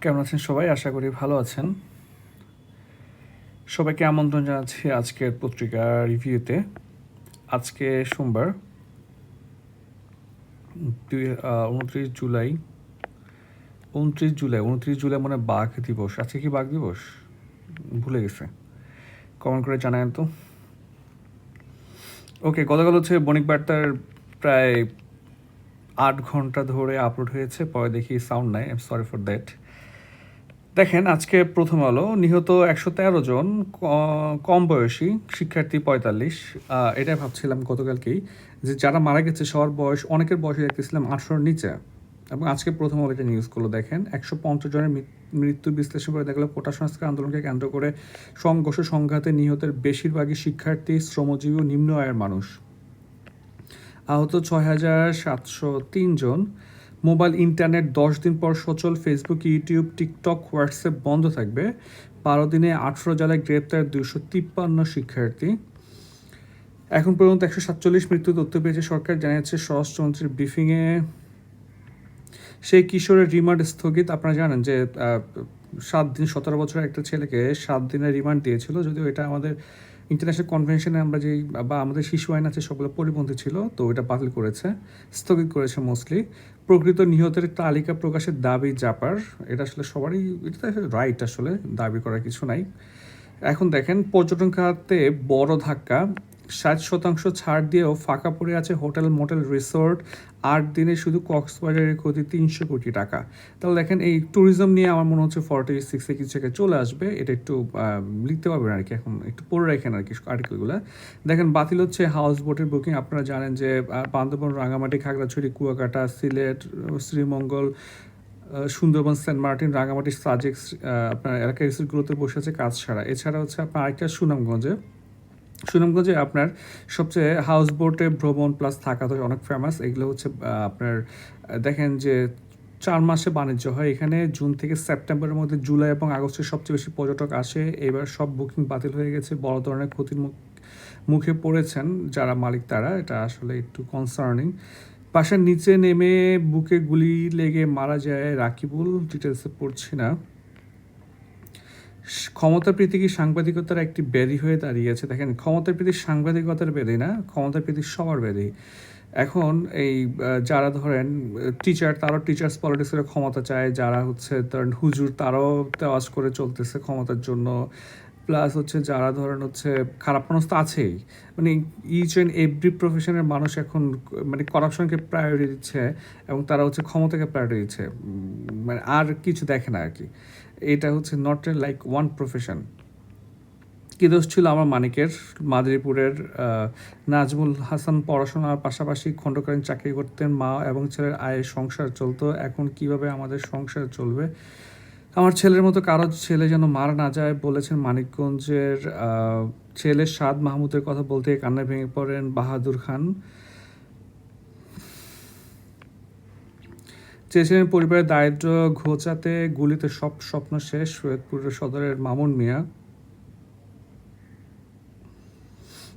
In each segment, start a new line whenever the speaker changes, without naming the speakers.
কেমন আছেন সবাই? আশা করি ভালো আছেন। সবাইকে আমন্ত্রণ জানাচ্ছি আজকের পত্রিকা রিভিউতে। আজকে সোমবার উনত্রিশ জুলাই। উনত্রিশ জুলাই উনত্রিশ জুলাই মানে বাঘ দিবস। আজকে কি বাঘ দিবস? ভুলে গেছে। কমেন্ট করে জানায়েন তো। ওকে, গতকাল হচ্ছে বণিক বার্তার প্রায় আট ঘণ্টা ধরে আপলোড হয়েছে। পরে দেখি সাউন্ড নাই। আই সরি ফর দ্যাট দেখেন, আজকে প্রথম আলো, নিহত একশো তেরো জন কম বয়সী, শিক্ষার্থী পঁয়তাল্লিশ এটাই ভাবছিলাম গতকালকেই যে যারা মারা গেছে, সবার বয়স, অনেকের বয়সে দেখতেছিলাম আটশোর নিচে। এবং আজকে প্রথম আলো এটা নিউজগুলো দেখেন, একশো পঞ্চাশ জনের মৃত- মৃত্যু বিশ্লেষণ করে দেখল কোটা সংস্কার আন্দোলনকে কেন্দ্র করে সংঘর্ষ সংঘাতে নিহতের বেশিরভাগই শিক্ষার্থী, শ্রমজীবী ও নিম্ন আয়ের মানুষ। আহত ছয় হাজার সাতশো তিন জন মোবাইল ইন্টারনেট দশ দিন পর সচল ফেসবুক ইউটিউব টিকটক হোয়াটসঅ্যাপ বন্ধ থাকবে। বারো দিনে আঠেরো জেলায় গ্রেপ্তার দুশো তিপ্পান্ন শিক্ষার্থী। এখন পর্যন্ত একশো সাতচল্লিশ মৃত্যু তথ্য পেয়েছে সরকার, জানিয়েছে স্বরাষ্ট্রমন্ত্রীর ব্রিফিংয়ে। সেই কিশোরের রিমান্ড স্থগিত। আপনারা জানেন যে সাত দিন, সতেরো বছরের একটা ছেলেকে সাত দিনের রিমান্ড দিয়েছিল, যদিও এটা আমাদের ইন্টারন্যাশনাল কনভেনশনে আমরা যেই বা আমাদের শিশু আইন আছে সবগুলো পরিপন্থী ছিল, তো এটা বাতিল করেছে, স্থগিত করেছে মোস্টলি প্রকৃত নিহতের তালিকা প্রকাশের দাবি জাপার, এটা আসলে সবারই, এটা রাইট আসলে, দাবি করার কিছু নাই। এখন দেখেন, পর্যটন খাতে বড় ধাক্কা, ষাট শতাংশ ছাড় দিয়েও ফাঁকা পড়ে আছে হোটেল, মোটেল, রিসোর্ট আট দিনে শুধু কক্সবাজারের ক্ষতি তিনশো কোটি টাকা। তাহলে দেখেন এই ট্যুরিজম নিয়ে আমার মনে হচ্ছে ফর্টি সিক্সে কিছু জায়গায় চলে আসবে। এটা একটু লিখতে পারবেন আর কি এখন, একটু পড়ে রাখেন আর কি আর্টিকেলগুলো দেখেন বাতিল হচ্ছে হাউস বোটের বুকিং আপনারা জানেন যে বান্দরবন রাঙামাটি খাগড়াছড়ি, কুয়াকাটা, সিলেট, শ্রীমঙ্গল সুন্দরবন, সেন্ট মার্টিন রাঙামাটি সাজেক্স আপনার এলাকার রিসোর্টগুলোতে বসে আছে কাজ ছাড়া। এছাড়া হচ্ছে আপনার আরেকটা সুনামগঞ্জে সুনামগঞ্জে আপনার সবচেয়ে হাউস বোটে ভ্রমণ প্লাস থাকা তো অনেক ফেমাস এগুলো হচ্ছে আপনার দেখেন যে চার মাসে বাণিজ্য হয়। এখানে জুন থেকে সেপ্টেম্বরের মধ্যে জুলাই এবং আগস্টে সবচেয়ে বেশি পর্যটক আসে। এবার সব বুকিং বাতিল হয়ে গেছে। বড় ধরনের ক্ষতির মুখ পড়েছেন যারা মালিক তারা। এটা আসলে একটু কনসার্নিং বাসার নিচে নেমে বুকে গুলি লেগে মারা যায় রাকিবুল। ডিটেলসে পড়ছি না। ক্ষমতা প্রীতি কি সাংবাদিকতার একটি ব্যাধি হয়ে দাঁড়িয়েছে? দেখেন ক্ষমতা প্রীতি সাংবাদিকতার ব্যাধি না ক্ষমতা প্রীতি সবার ব্যাধি। এখন এই যারা ধরেন টিচার তারাও টিচার্স পলিটিক্সের ক্ষমতা চায়, যারা হচ্ছে ধরেন হুজুর, তারাও তেওয়াজ করে চলতেছে ক্ষমতার জন্য। প্লাস হচ্ছে যারা ধরেন হচ্ছে খারাপ মানুষ তো আছেই। মানে ইচ অ্যান্ড এভরি প্রফেশনের মানুষ এখন মানে করাপশনকে প্রায়োরিটি দিচ্ছে এবং তারা হচ্ছে ক্ষমতাকে প্রায়োরিটি দিচ্ছে। মানে আর কিছু দেখে না আর কি। এটা হচ্ছে নট লাইক ওয়ান প্রফেশন কি দোষ ছিল আমার মানিকের? মাদারীপুরের নাজমুল হাসান পড়াশোনার পাশাপাশি খণ্ডকালীন চাকরি করতেন মা এবং ছেলের আয়ে সংসার চলতো। এখন কীভাবে আমাদের সংসার চলবে? আমার ছেলের মতো কারও ছেলে যেন মারা না যায় বলেছেন মানিকগঞ্জের ছেলে সাদ মাহমুদের কথা বলতে কান্নায় ভেঙে পড়েন বাহাদুর খান। চেয়েছিলেন পরিবারের দারিদ্র ঘোচাতে গুলিতে সব স্বপ্ন শেষ সৈয়দপুরের সদরের মামুন মিয়া।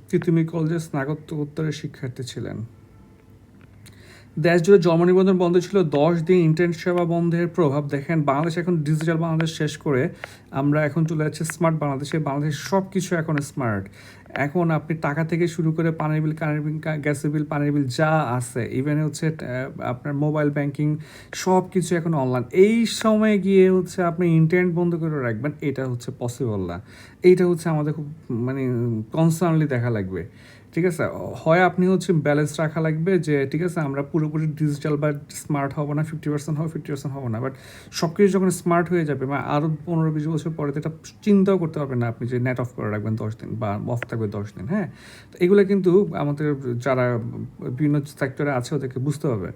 তিতুমি কলেজে স্নাতকোত্তরের শিক্ষার্থী ছিলেন। দেশ জুড়ে জন্ম নিবন্ধন বন্ধ ছিল, দশ দিন ইন্টারনেট সেবা বন্ধের প্রভাব দেখেন বাংলাদেশ এখন ডিজিটাল বাংলাদেশ শেষ করে আমরা এখন চলে যাচ্ছি স্মার্ট বাংলাদেশে, বাংলাদেশ সব কিছু এখন স্মার্ট এখন আপনি টাকা থেকে শুরু করে পানির বিল কারেন্ট বিল গ্যাসের বিল, পানির বিল যা আছে ইভেন হচ্ছে আপনার মোবাইল ব্যাংকিং সব কিছু এখন অনলাইন এই সময় গিয়ে হচ্ছে আপনি ইন্টারনেট বন্ধ করে রাখবেন, এটা হচ্ছে পসিবল না। এইটা হচ্ছে আমাদের খুব মানে কনসার্নলি দেখা লাগবে। ঠিক আছে? হয় আপনি হচ্ছে ব্যালেন্স রাখা লাগবে যে, ঠিক আছে, আমরা পুরোপুরি ডিজিটাল বা স্মার্ট হব না ফিফটি পার্সেন্ট হব ফিফটি পার্সেন্ট হব না। বাট সব কিছু যখন স্মার্ট হয়ে যাবে, বা আরও পনেরো বিশ বছর পরে তো এটা চিন্তাও করতে পারবেন না আপনি যে নেট অফ করে রাখবেন দশ দিন বা অফ থাকবে দশ দিন হ্যাঁ? তো এগুলো কিন্তু আমাদের যারা বিভিন্ন সেক্টরে আছে ওদেরকে বুঝতে হবে।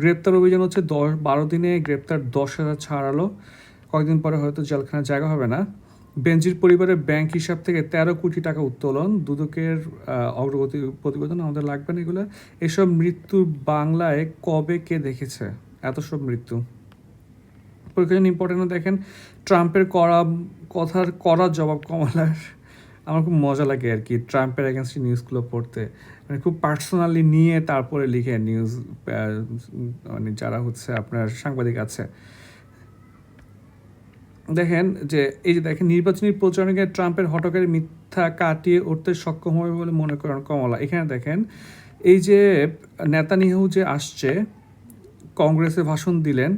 গ্রেপ্তার অভিযান হচ্ছে দশ, বারো দিনে গ্রেপ্তার দশ হাজার ছাড়ালো কয়েকদিন পরে হয়তো জেলখানার জায়গা হবে না। বেঞ্জির পরিবারের ব্যাংক হিসাব থেকে তেরো কোটি টাকা উত্তোলন, দুদকের অগ্রগতি প্রতিবেদন আমাদের লাগবে না এগুলো। এসব মৃত্যু বাংলায় কবে কে দেখেছে? এত সব মৃত্যু। পরীক্ষা ইম্পর্টেন্ট দেখেন, ট্রাম্পের করা, কথার করা জবাব কমলার আমার খুব মজা লাগে আর কি, ট্রাম্পের এগেনস্ট নিউজগুলো পড়তে। মানে খুব পার্সোনালি নিয়ে তারপরে লিখে নিউজ মানে যারা হচ্ছে আপনার সাংবাদিক আছে দেখেন যে, এই যে দেখেন, নির্বাচনী প্রচারণে ট্রাম্পের হটকারী মিথ্যা কাটিয়ে উঠতে সক্ষম হবে বলে মনে করেন কমলা। এখানে দেখেন, এই যে নেতানিয়াহু যে আসছে, কংগ্রেসে ভাষণ দিলেন,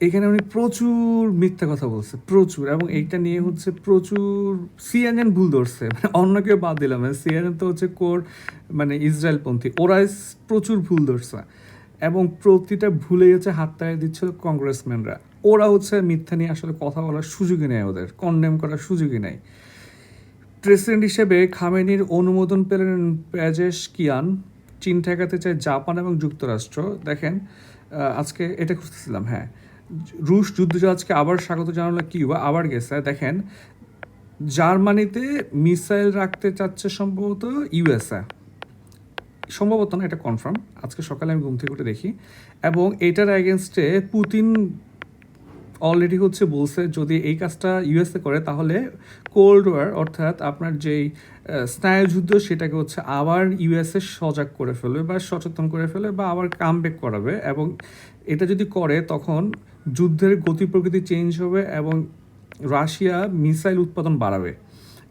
এখানে উনি প্রচুর মিথ্যা কথা বলছে, প্রচুর। এবং এইটা নিয়ে হচ্ছে প্রচুর সিএনএন ভুল ধরছে মানে অন্য কেউ বাদ দিলাম মানে সিএনএন তো হচ্ছে কোর মানে ইসরায়েলপন্থী ওরা স- প্রচুর ভুল ধরছে। এবং প্রতিটা ভুলে গেছে হাত তাড়িয়ে দিচ্ছিল কংগ্রেসম্যানরা। ওরা হচ্ছে মিথ্যা নিয়ে আসলে কথা বলার সুযোগই নেয় ওদের কন্ডেম করার সুযোগই নেই প্রেসিডেন্ট হিসেবে খামেনির অনুমোদন পেলেন প্যাজেশ কিয়ান, চীন ঠেকাতে চায় জাপান এবং যুক্তরাষ্ট্র। দেখেন আজকে এটা খুঁজতেছিলাম হ্যাঁ। রুশ যুদ্ধজাহাজকে আবার স্বাগত জানালো কিউবা, আবার গেছে। দেখেন, জার্মানিতে মিসাইল রাখতে চাচ্ছে সম্ভবত ইউএসএ। সম্ভবত না, এটা কনফার্ম আজকে সকালে আমি ঘুম থেকে উঠে দেখি। এবং এটার অ্যাগেনস্টে পুতিন অলরেডি হচ্ছে বলছে, যদি এই কাজটা ইউএসএ করে, তাহলে কোল্ড ওয়ার অর্থাৎ আপনার যেই স্নায়ুযুদ্ধ সেটাকে হচ্ছে আবার ইউএসএ সজাগ করে ফেলবে বা সচেতন করে ফেলবে বা আবার কামব্যাক করাবে এবং এটা যদি করে, তখন যুদ্ধের গতি প্রকৃতি চেঞ্জ হবে এবং রাশিয়া মিসাইল উৎপাদন বাড়াবে।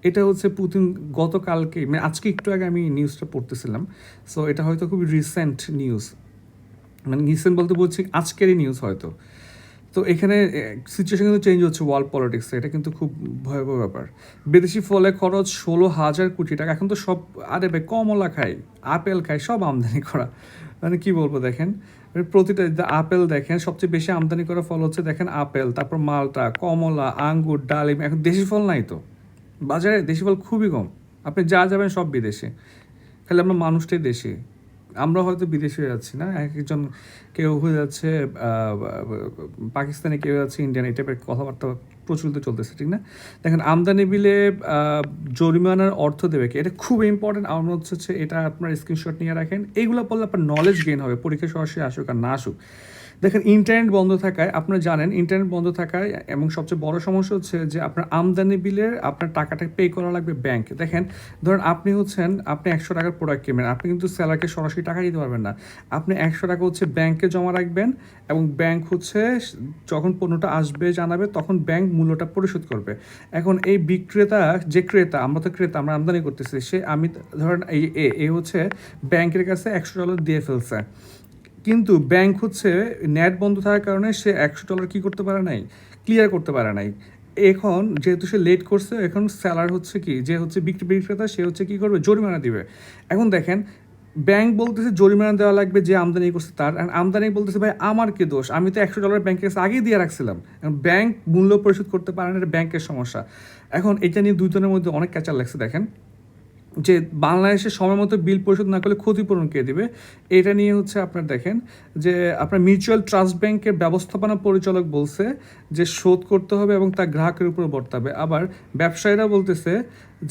এটা হচ্ছে পুতিন গতকালকে মানে আজকে একটু আগে আমি নিউজটা পড়তেছিলাম। সো এটা হয়তো খুবই রিসেন্ট নিউজ মানে রিসেন্ট বলতে বলছি আজকেরই নিউজ হয়তো। তো এখানে সিচুয়েশন কিন্তু চেঞ্জ হচ্ছে ওয়ার্ল্ড পলিটিক্সে এটা কিন্তু খুব ভয়াবহ ব্যাপার। বিদেশি ফলে খরচ ষোলো হাজার কোটি টাকা। এখন তো সব, আরে ভাই, কমলা খাই, আপেল খাই, সব আমদানি করা। মানে কি বলব, দেখেন? মানে প্রতিটা আপেল দেখেন, সবচেয়ে বেশি আমদানি করা ফল হচ্ছে, দেখেন, আপেল, তারপর মালটা, কমলা, আঙ্গুর, ডালিম, এখন দেশি ফল নাই তো। বাজারে দেশি ফল খুবই কম। আপনি যা যাবেন সব বিদেশে। খালি আমরা মানুষটাই দেশি। আমরা হয়তো বিদেশে যাচ্ছি না, এক একজন কেউ হয়ে যাচ্ছে পাকিস্তানে কেউ যাচ্ছে ইন্ডিয়ান এই টাইপের কথাবার্তা প্রচলিত চলতেছে, ঠিক না? দেখেন, আমদানি বিলে জরিমানার অর্থ দেবে কি? এটা খুব ইম্পর্টেন্ট আমার মনে হচ্ছে এটা আপনার স্ক্রিনশট নিয়ে রাখেন। এইগুলো পড়লে আপনার নলেজ গেইন হবে, পরীক্ষা সরাসরি আসুক আর না আসুক। দেখেন ইন্টারনেট বন্ধ থাকায় আপনারা জানেন ইন্টারনেট বন্ধ থাকায় এবং সবচেয়ে বড় সমস্যা হচ্ছে যে আপনার আমদানি বিলের আপনার টাকাটা পে করা লাগবে ব্যাংক দেখেন, ধরেন আপনি হচ্ছেন, আপনি একশো টাকার প্রোডাক্ট কিনবেন, আপনি কিন্তু সেলারকে সরাসরি টাকা দিতে পারবেন না। আপনি একশো টাকা হচ্ছে ব্যাংকে জমা রাখবেন এবং ব্যাংক হচ্ছে যখন পণ্যটা আসবে, জানাবে, তখন ব্যাংক মূল্যটা পরিশোধ করবে। এখন এই বিক্রেতা, যে ক্রেতা, আমরা তো ক্রেতা, আমরা আমদানি করতেছি, সে আমি, ধরেন এই, এ হচ্ছে ব্যাংকের কাছে একশো ডলার দিয়ে ফেলছে। কিন্তু ব্যাংক হচ্ছে নেট বন্ধ থাকার কারণে সে একশো ডলার কি করতে পারে নাই? ক্লিয়ার করতে পারে নাই। এখন যেহেতু সে লেট করছে, এখন স্যালার হচ্ছে কি? যে হচ্ছে বিক্রি বিক্রেতা, সে হচ্ছে কি করবে? জরিমানা দিবে। এখন দেখেন, ব্যাংক বলতেছে জরিমানা দেওয়া লাগবে যে আমদানি করছে তার আর আমদানি বলতেছে, ভাই, আমার কি দোষ? আমি তো একশো ডলার ব্যাংকের কাছে আগেই দিয়ে রাখছিলাম। ব্যাংক মূল্য পরিশোধ করতে পারে না, এটা ব্যাংকের সমস্যা। এখন এটা নিয়ে দুজনের মধ্যে অনেক ক্যাচার লাগছে, দেখেন। যে বাংলাদেশে সময় মতো বিল পরিশোধ না করলে ক্ষতিপূরণ কে দেবে? এটা নিয়ে হচ্ছে আপনার দেখেন যে আপনার মিউচুয়াল ট্রাস্ট ব্যাংকের ব্যবস্থাপনা পরিচালক বলছে যে শোধ করতে হবে এবং তা গ্রাহকের উপর বর্তাবে। আবার ব্যবসায়ীরা বলতেছে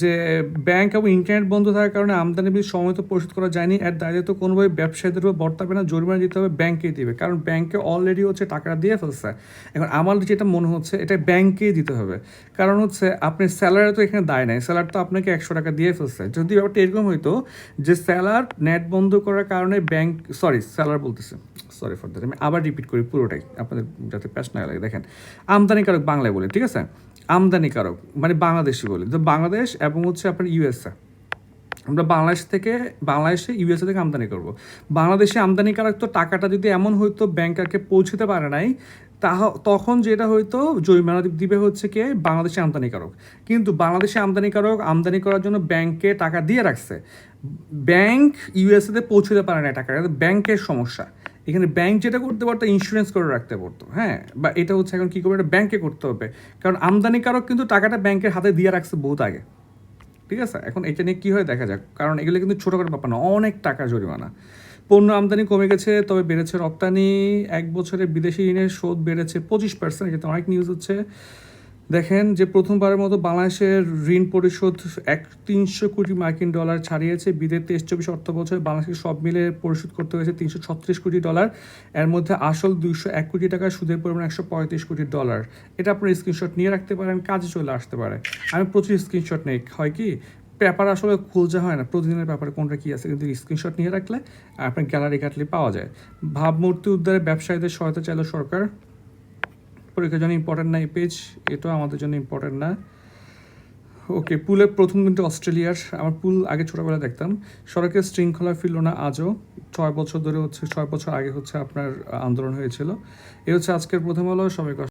যে ব্যাংক এবং ইন্টারনেট বন্ধ থাকার কারণে আমদানি বিল মতো পরিশোধ করা যায়নি। এর দায়িত্ব তো কোনোভাবে ব্যবসায়ীদের উপর বর্তাবে না, জরিমানা দিতে হবে, ব্যাংকেই দিবে। কারণ ব্যাংকে অলরেডি হচ্ছে টাকাটা দিয়ে ফেলছে। এখন আমার যেটা মনে হচ্ছে, এটা ব্যাংকেই দিতে হবে। কারণ হচ্ছে আপনি স্যালারি তো এখানে দায় নাই। স্যালার তো আপনাকে একশো টাকা দিয়ে ফেলছে। যদি ব্যাপারটা এরকম হইতো যে স্যালার নেট বন্ধ করার কারণে ব্যাংক সরি স্যালার বলতেছে। সরি ফর দ্যাট আমি আবার রিপিট করি পুরোটাই। আপনাদের যাতে প্যাশ না লাগে, দেখেন। আমদানিকারক বাংলায় বলে, ঠিক আছে? আমদানিকারক মানে বাংলাদেশি বলি। তো বাংলাদেশ এবং হচ্ছে আপনার ইউএসএ আমরা বাংলাদেশ থেকে, বাংলাদেশে ইউএসএ থেকে আমদানি করব। বাংলাদেশে আমদানিকারক তো টাকাটা যদি এমন হয়তো ব্যাংকারকে পৌঁছতে পারে নাই, তাহ, তখন যেটা হয়তো জরিমানা দিবে হচ্ছে কে? বাংলাদেশে আমদানিকারক। কিন্তু বাংলাদেশে আমদানিকারক, আমদানি করার জন্য ব্যাংকে টাকা দিয়ে রাখছে। ব্যাংক ইউএসএতে পৌঁছতে পারে না টাকা এটা ব্যাংকের সমস্যা। এখানে ব্যাংক যেটা করতে পারতো ইন্স্যুরেন্স করে রাখতে পারতো। হ্যাঁ বা এটা হচ্ছে এখন কী করবে? এটা ব্যাংকে করতে হবে। কারণ আমদানিকারক কিন্তু টাকাটা ব্যাংকের হাতে দিয়ে রাখছে বহুত আগে। ঠিক আছে? এখন এটা নিয়ে কী হয় দেখা যাক। কারণ এগুলো কিন্তু ছোটোখাটো ব্যাপার না, অনেক টাকা জরিমানা। পণ্য আমদানি কমে গেছে, তবে বেড়েছে রপ্তানি। এক বছরে বিদেশি ঋণের শোধ বেড়েছে পঁচিশ পার্সেন্ট এটা অনেক নিউজ হচ্ছে। দেখেন যে প্রথমবারের মতো বাংলাদেশের ঋণ পরিশোধ এক তিনশো কোটি মার্কিন ডলার ছাড়িয়েছে। বিদের তেইশ, চব্বিশ অর্থ বছরে বাংলাদেশকে সব মিলে পরিশোধ করতে হয়েছে তিনশো ছত্রিশ কোটি ডলার। এর মধ্যে আসল দুইশো এক কোটি টাকা সুদের পরিমাণ একশো পঁয়ত্রিশ কোটি ডলার। এটা আপনার স্ক্রিনশট নিয়ে রাখতে পারেন, কাজে চলে আসতে পারে। আমি প্রচুর স্ক্রিনশট নেই, হয় কি? পেপার আসলে খুলতে হয় না, প্রতিদিনের ব্যাপারে কোনটা কী আছে কিন্তু স্ক্রিনশট নিয়ে রাখলে আপনার গ্যালারি কাটলে পাওয়া যায়। ভাবমূর্তি উদ্ধারে ব্যবসায়ীদের সহায়তা চাইল সরকার। পরীক্ষার জন্য ইম্পর্টেন্ট না এই পেজ এটাও আমাদের জন্য ইম্পর্টেন্ট না। ওকে পুলের প্রথম কিন্তু অস্ট্রেলিয়ার, আমার পুল আগে ছোটোবেলা দেখতাম। সড়কের শৃঙ্খলা ফিরল না আজও। ছয় বছর ধরে হচ্ছে, ছয় বছর আগে হচ্ছে আপনার আন্দোলন হয়েছিল। এ হচ্ছে আজকের প্রথম হলো সবাই